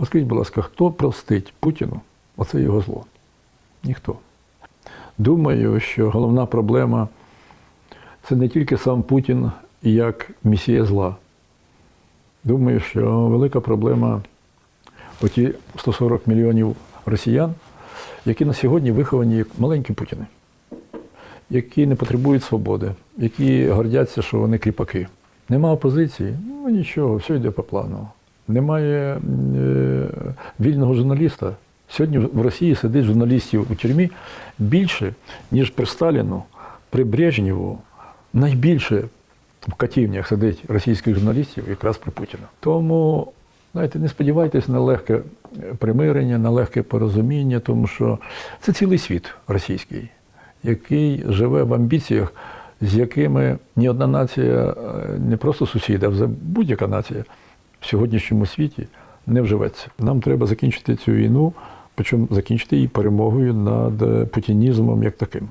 От скажіть, будь ласка, хто простить Путіну оце його зло? Ніхто. Думаю, що головна проблема це не тільки сам Путін як місія зла. Думаю, що велика проблема оті 140 мільйонів росіян, які на сьогодні виховані як маленькі Путіни, які не потребують свободи, які гордяться, що вони кріпаки. Нема опозиції, ну нічого, все йде по плану. Немає е, вільного журналіста. Сьогодні в Росії сидить журналістів у тюрмі більше, ніж при Сталіну, при Брежнєву. Найбільше в катівнях сидить російських журналістів якраз при Путіна. Тому, знаєте, не сподівайтесь на легке примирення, на легке порозуміння, тому що це цілий світ російський, який живе в амбіціях, з якими ні одна нація, е, не просто сусіда, а будь-яка нація в сьогоднішньому світі не вживеться. Нам треба закінчити цю війну, причому закінчити її перемогою над путінізмом як таким.